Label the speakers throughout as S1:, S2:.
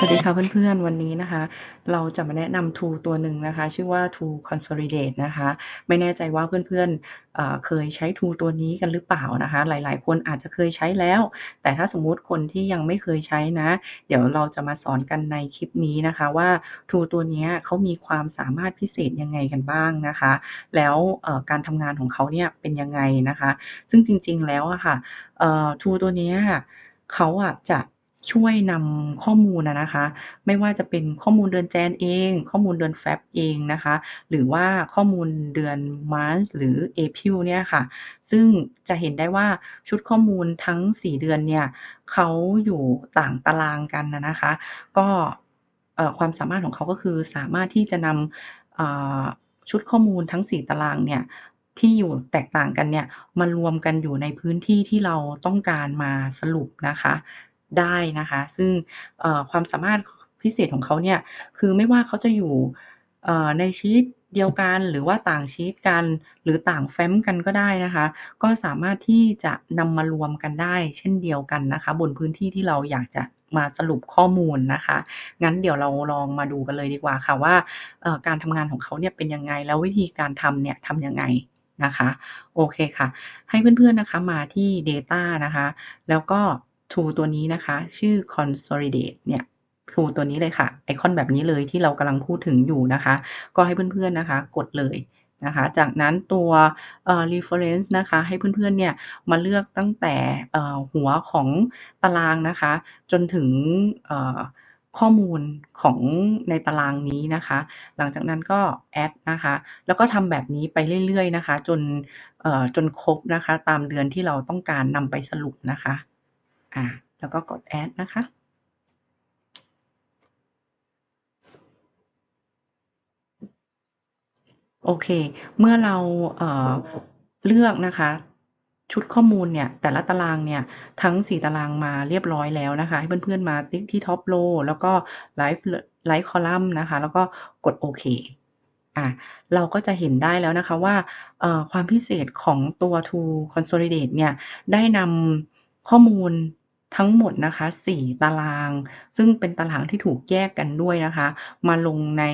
S1: สวัสดีค่ะเพื่อนๆ วันนี้นะคะ เราจะมาแนะนำ Tool ตัวหนึ่งนะคะ ชื่อว่า Tool Consolidate นะคะ ไม่แน่ใจว่าเพื่อนๆเเคยใช้ Tool ตัวนี้กันหรือเปล่านะคะ หลายๆ คนอาจจะเคยใช้แล้ว แต่ถ้าสมมุติคนที่ยังไม่เคยใช้นะ เดี๋ยวเราจะมาสอนกันในคลิปนี้นะคะว่า Tool ตัวนี้เขามีความสามารถพิเศษยังไงกันบ้างนะคะ แล้วการทำงานของเขาเนี่ยเป็นยังไงนะคะ ซึ่งจริงๆแล้วอะค่ะเอ่อ Tool ตัวนี้เขาอะจะ ช่วยนำข้อมูลอะนะคะ ไม่ว่าจะเป็นข้อมูลเดือน Jan เอง ข้อมูลเดือน Feb เองนะคะ หรือว่าข้อมูลเดือน March หรือ April เนี่ยค่ะ ซึ่งจะเห็นได้ว่าชุดข้อมูลทั้ง 4 เดือนเนี่ยเขาอยู่ต่างตารางกันอะนะคะ ก็เอ่อความสามารถของเขาก็คือสามารถที่จะนำอ่าชุดข้อมูลทั้ง 4 ตารางเนี่ยที่อยู่แตกต่างกันเนี่ยมารวมกันอยู่ในพื้นที่ที่เราต้องการมาสรุปนะคะ ได้นะคะ ซึ่งความสามารถพิเศษของเขาเนี่ยคือไม่ว่าเขาจะอยู่ในชีตเดียวกันหรือว่าต่างชีตกัน หรือต่างแฟ้มกันก็ได้นะคะ ก็สามารถที่จะนำมารวมกันได้ เช่นเดียวกันนะคะ บนพื้นที่ที่เราอยากจะมาสรุปข้อมูลนะคะ งั้นเดี๋ยวเราลองมาดูกันเลยดีกว่าค่ะว่าการทำงานของเขาเนี่ยเป็นยังไงแล้ววิธีการทำเนี่ยทำยังไงนะคะ โอเคค่ะ ให้เพื่อนๆนะคะมาที่ Data นะคะ แล้วก็ Tool ตัวนี้นะคะ ชื่อ Consolidate เนี่ย Tool ตัวนี้เลยค่ะ ไอคอนแบบนี้เลยที่เรากำลังพูดถึงอยู่นะคะ ก็ให้เพื่อนๆนะคะ กดเลยนะคะ จากนั้นตัว Reference นะคะ ให้เพื่อนๆเนี่ยมาเลือกตั้งแต่หัวของตารางนะคะ จนถึงข้อมูลของในตารางนี้นะคะ หลังจากนั้นก็ Add นะคะ แล้วก็ทำแบบนี้ไปเรื่อยๆนะคะ จนจนครบนะคะ ตามเดือนที่เราต้องการนำไปสรุปนะคะ อาแล้วก็กด Add นะคะ โอเค เมื่อเราเเลือกนะคะ ชุดข้อมูลเนี่ย แต่ละตารางเนี่ย ทั้ง 4 ตารางมาเรียบร้อยแล้วนะคะ ให้เพื่อนๆมาติ๊กที่ Top Row แล้วก็ Right ล Right Column นะคะ แล้วก็กดโอเคอาเราก็จะเห็นได้แล้วนะคะว่าความพิเศษของตัว To Consolidate เนี่ย ได้นำข้อมูล ทั้งหมดนะคะ 4 ตาราง ซึ่งเป็นตารางที่ถูกแยกกันด้วยนะคะ มาลงใน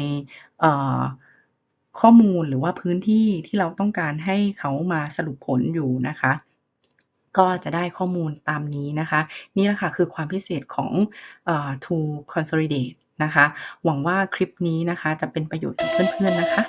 S1: ข้อมูลหรือว่าพื้นที่ที่เราต้องการให้เขามาสรุปผลอยู่นะคะ ก็จะได้ข้อมูลตามนี้นะคะ นี่แหละค่ะคือความพิเศษของอ to Consolidate นะคะ หวังว่าคลิปนี้นะคะจะเป็นประโยชน์กับเพื่อนๆนะคะ